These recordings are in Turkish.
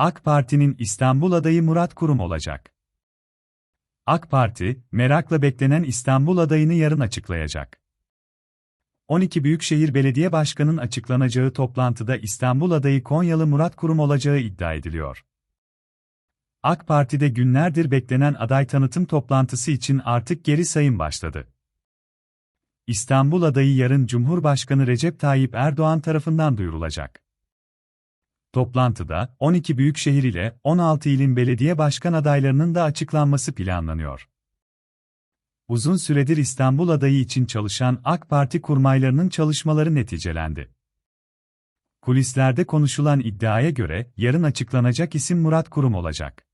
AK Parti'nin İstanbul adayı Murat Kurum olacak. AK Parti, merakla beklenen İstanbul adayını yarın açıklayacak. 12 Büyükşehir Belediye Başkanı'nın açıklanacağı toplantıda İstanbul adayı Konyalı Murat Kurum olacağı iddia ediliyor. AK Parti'de günlerdir beklenen aday tanıtım toplantısı için artık geri sayım başladı. İstanbul adayı yarın Cumhurbaşkanı Recep Tayyip Erdoğan tarafından duyurulacak. Toplantıda 12 büyükşehir ile 16 ilin belediye başkan adaylarının da açıklanması planlanıyor. Uzun süredir İstanbul adayı için çalışan AK Parti kurmaylarının çalışmaları neticelendi. Kulislerde konuşulan iddiaya göre yarın açıklanacak isim Murat Kurum olacak.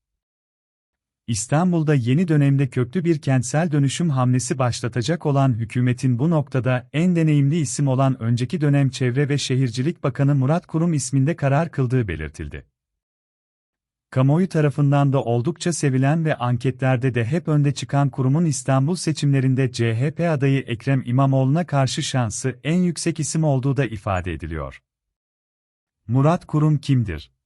İstanbul'da yeni dönemde köklü bir kentsel dönüşüm hamlesi başlatacak olan hükümetin bu noktada en deneyimli isim olan önceki dönem Çevre ve Şehircilik Bakanı Murat Kurum isminde karar kıldığı belirtildi. Kamuoyu tarafından da oldukça sevilen ve anketlerde de hep önde çıkan kurumun İstanbul seçimlerinde CHP adayı Ekrem İmamoğlu'na karşı şansı en yüksek isim olduğu da ifade ediliyor. Murat Kurum kimdir?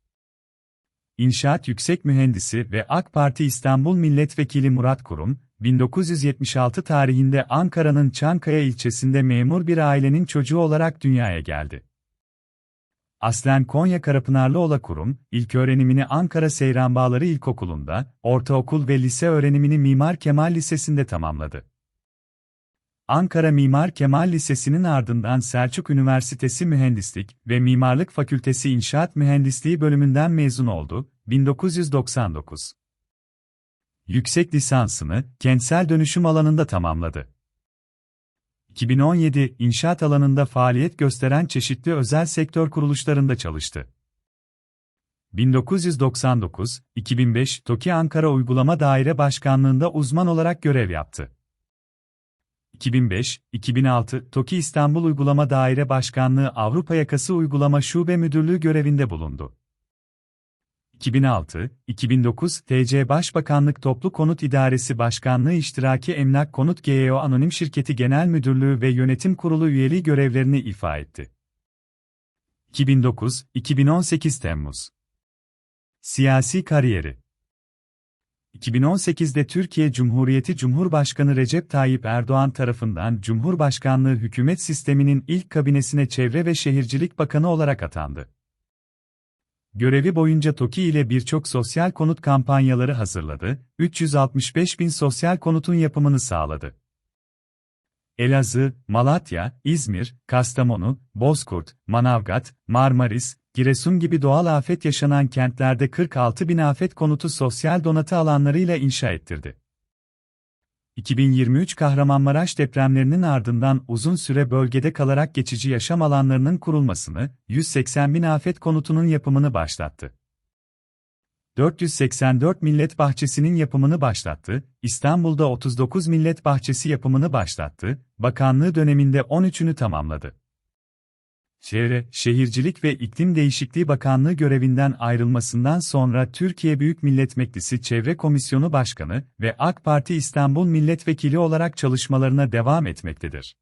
İnşaat Yüksek Mühendisi ve AK Parti İstanbul Milletvekili Murat Kurum, 1976 tarihinde Ankara'nın Çankaya ilçesinde memur bir ailenin çocuğu olarak dünyaya geldi. Aslen Konya Karapınarlıoğlu Kurum, ilk öğrenimini Ankara Seyranbağları İlkokulu'nda, ortaokul ve lise öğrenimini Mimar Kemal Lisesi'nde tamamladı. Ankara Mimar Kemal Lisesi'nin ardından Selçuk Üniversitesi Mühendislik ve Mimarlık Fakültesi İnşaat Mühendisliği bölümünden mezun oldu, 1999. Yüksek lisansını kentsel dönüşüm alanında tamamladı. 2017 inşaat alanında faaliyet gösteren çeşitli özel sektör kuruluşlarında çalıştı. 1999-2005 TOKİ Ankara Uygulama Daire Başkanlığında uzman olarak görev yaptı. 2005-2006 TOKİ İstanbul Uygulama Daire Başkanlığı Avrupa Yakası Uygulama Şube Müdürlüğü görevinde bulundu. 2006-2009 TC Başbakanlık Toplu Konut İdaresi Başkanlığı İştiraki Emlak Konut GEO Anonim Şirketi Genel Müdürlüğü ve Yönetim Kurulu üyeliği görevlerini ifa etti. 2009-2018 Temmuz Siyasi kariyeri 2018'de Türkiye Cumhuriyeti Cumhurbaşkanı Recep Tayyip Erdoğan tarafından Cumhurbaşkanlığı hükümet sisteminin ilk kabinesine Çevre ve Şehircilik Bakanı olarak atandı. Görevi boyunca TOKİ ile birçok sosyal konut kampanyaları hazırladı, 365 bin sosyal konutun yapımını sağladı. Elazığ, Malatya, İzmir, Kastamonu, Bozkurt, Manavgat, Marmaris, Giresun gibi doğal afet yaşanan kentlerde 46 bin afet konutu sosyal donatı alanlarıyla inşa ettirdi. 2023 Kahramanmaraş depremlerinin ardından uzun süre bölgede kalarak geçici yaşam alanlarının kurulmasını, 180 bin afet konutunun yapımını başlattı. 484 millet bahçesinin yapımını başlattı, İstanbul'da 39 millet bahçesi yapımını başlattı, bakanlığı döneminde 13'ünü tamamladı. Çevre, Şehircilik ve İklim Değişikliği Bakanlığı görevinden ayrılmasından sonra Türkiye Büyük Millet Meclisi Çevre Komisyonu Başkanı ve AK Parti İstanbul Milletvekili olarak çalışmalarına devam etmektedir.